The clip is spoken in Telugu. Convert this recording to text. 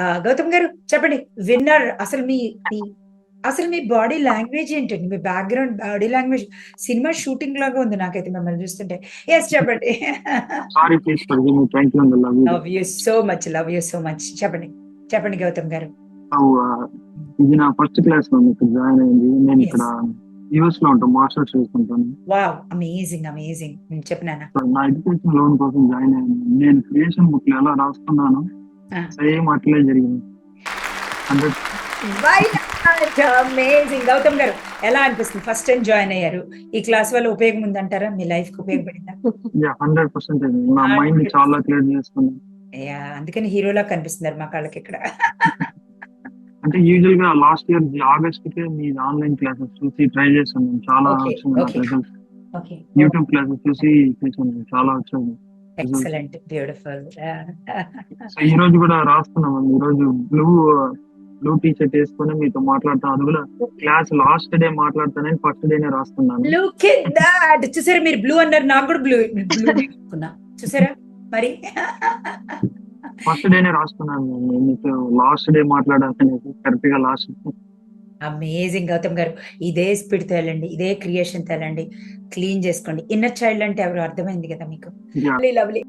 గౌతమ్ గారు చెప్పండి. విన్నర్ అసలు మీ అసలు మీ బాడీ లాంగ్వేజ్ ఏంటండి? మీ background body language cinema shooting లాగా ఉంది నాకైతే మిమ్మల్ని చూస్తుంటే. ఎస్ చెప్పండి. Love you so much love you so much చెప్పండి. చెప్పండి గౌతమ్ గారు. ఇది నా ఫస్ట్ క్లాస్లో ఇక్కడ జాయిన్ అయింది. నేను ఇక్కడ యుఎస్లో ఉంటాను మాస్టర్స్ చేసుకుంటాను. వావ్ అమేజింగ్ అమేజింగ్ చెప్పినానా? నా ఎడ్యుకేషన్ లోన్ కోసం జాయిన్ అయ్యాను. నేను క్రియేషన్ బుక్ ఎలా రాసుకున్నాను Ah. సేమ్ అట్లే జరిగింది. హండ్రెడ్ అమేజింగ్ గౌతమ్ గారు ఎలా అనిపిస్తుంది? ఫస్ట్ టైం జాయిన్ అయ్యారు. ఈ క్లాస్ వల్ల ఉపయోగం ఉందంటారా? మీ లైఫ్కి ఉపయోగపడిందా? హండ్రెడ్ పర్సెంట్ నా మైండ్ చాలా క్లియర్ చేసుకున్నాను యా అందుకని హీరోలా కనిపిస్తున్నారు మా కళ్ళకి ఇక్కడ. అంటే యూజువల్గా లాస్ట్ ఇయర్ ఆగస్ట్కి మీ ఆన్లైన్ క్లాసెస్ చూసి ట్రై చేశాను. చాలా వచ్చింది యూట్యూబ్ క్లాసెస్ చూసి చేశాను. చాలా వచ్చింది. ఎక్సలెంట్ బ్యూటిఫుల్ సో ఈ రోజు కూడా రాస్తున్నాం ఈ రోజు బ్లూ బ్లూ టీ షర్ట్ వేసుకొని మీతో మాట్లాడతాను అది కూడా క్లాస్ లాస్ట్ డే మాట్లాడతానని ఫస్ట్ డేనే రాస్తున్నాను. లుక్ ఎట్ దట్ చూసారా మీరు బ్లూ అన్నారు. నాకు కూడా బ్లూ బ్లూ చూసారా? మరి? ఫస్ట్ డేనే రాస్తున్నాను. నేను మీతో లాస్ట్ డే మాట్లాడాలని కరెక్ట్గా లాస్ట్ అమేజింగ్ గౌతమ్ గారు. ఇదే స్పీడ్ తేలండి ఇదే క్రియేషన్ తేలండి క్లీన్ చేసుకోండి. ఇన్నర్ చైల్డ్ అంటే ఎవరు అర్థమైంది కదా మీకు? లవ్లీ